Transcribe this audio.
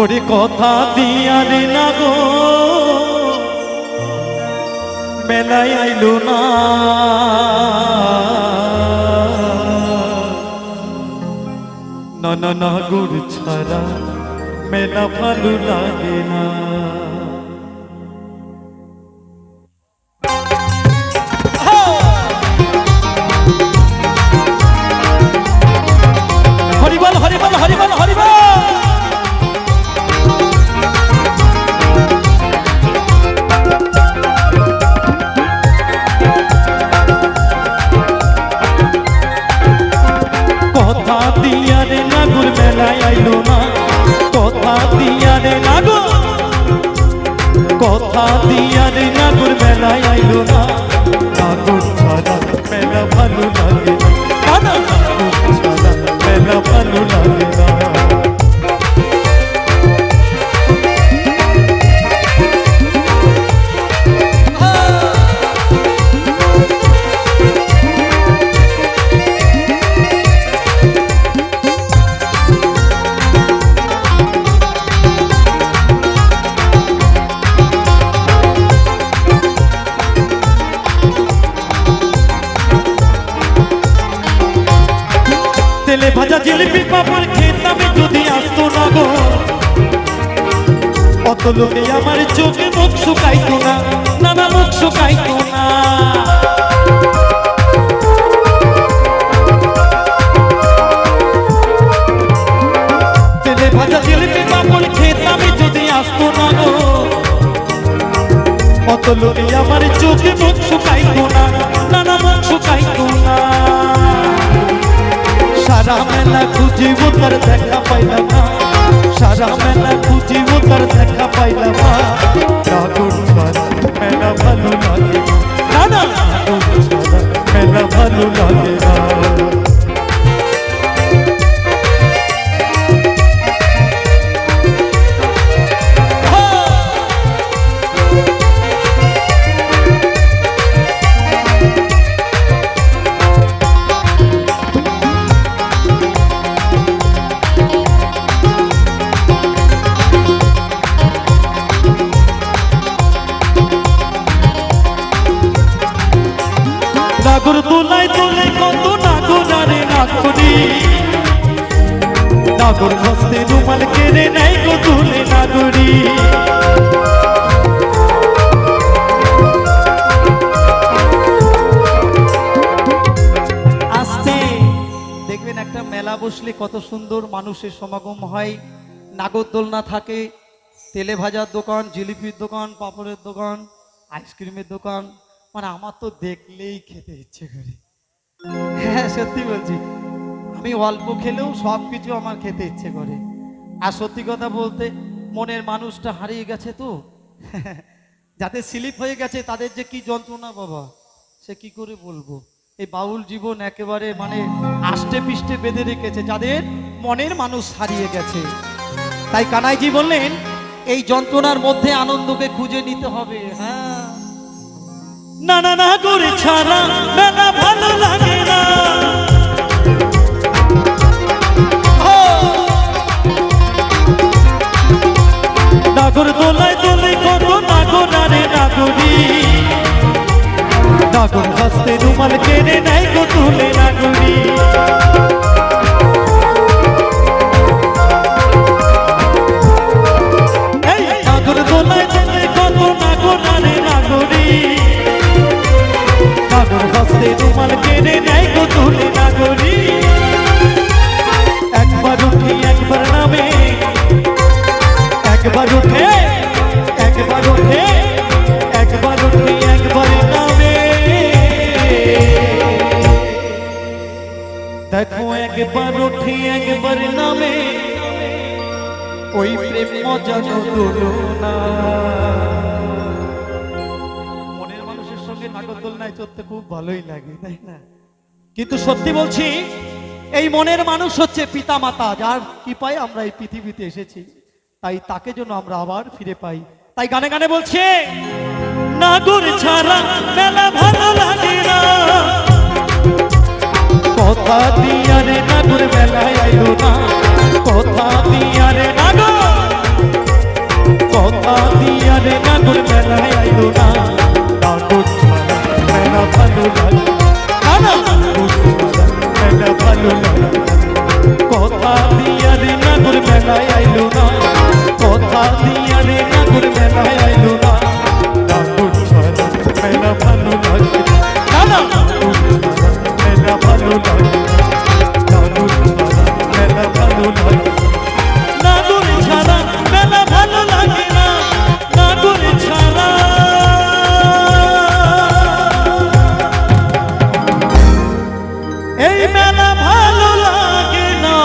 ওরে কথা দিয়া রে না গো। মেলায় আইলো না। না না না গুড় ছাড়া মেলা ভালো লাগে না। কথা দিয়া রে নাগর কথা দিয়া রে নাগর মেলায় আইলো না। নাগর ছাড়া মেলা ভালো লাগে না। জিলিপি পাপড় খেতাম যদি আসতো না গো অত লোকে আমার চোখে মুখ শুকাইতো না, নানা মুখ শুকাইতো না। তেলে ভাজা জিলিপি পাপড় খেতাম যদি আসতো না গো অত লোকে আমার চোখে মুখ শুকাইতো না, নানা মুখ শুকাইতো না। সারা মেলা খুঁজি উত্তর দেখা পাইলাম না। সারা মেলা খুঁজি উত্তর দেখা পাইলাম নাগর তোলায় তোলে কত নাগর আরে নাগরি হস্তে রুমাল কেড়ে নেয় গো তুলে মেলা বসলে কত সুন্দর মানুষের সমাগম হয়। নাগরদোলনা থাকে, তেলে ভাজার দোকান, জিলিপির দোকান, পাপড়ের দোকান, আইসক্রিমের দোকান। মানে আমার তো দেখলেই খেতে ইচ্ছে করে। হ্যাঁ সত্যি বলছি। আমি অল্প খেলেও সব কিছু আমার খেতে ইচ্ছে করে। আর সত্যি কথা বলতে, মনের মানুষটা হারিয়ে গেছে তো। যাদের স্লিপ হয়ে গেছে, তাদের যে কি যন্ত্রণা বাবা, সে কি করে বলব? এই বাউল জীবন একেবারে মানে আষ্টে পিষ্টে বেঁধে রেখেছে, যাদের মনের মানুষ হারিয়ে গেছে। তাই কানাইজি বললেন, এই যন্ত্রণার মধ্যে আনন্দকে খুঁজে নিতে হবে। হ্যাঁ। না না না করে ছাড়া। মেলা ভালো লাগে একবার উঠে একবার উঠে একবার উঠে, একবার নামে। দেখো একবার উঠে, একবার নামে। ওই প্রেম মজা মানুষের সঙ্গে খুব ভালোই লাগে, তাই না? কিন্তু সত্যি বলছি, এই মনের মানুষ হচ্ছে পিতা মাতা যার কি পাই আমরা এই পৃথিবীতে এসেছি। তাই তাকে যেন আমরা আবার ফিরে পাই। তাই গানে গানে বলছে নাগর ছাড়া মেলা ভালো লাগে না। কথা দিয়া নাগর মেলায় আইলো না। কথা দিয়া নাগর কথা দিয়া নাগর মেলায় আইলো না। এই মেলা ভালো লাগে না।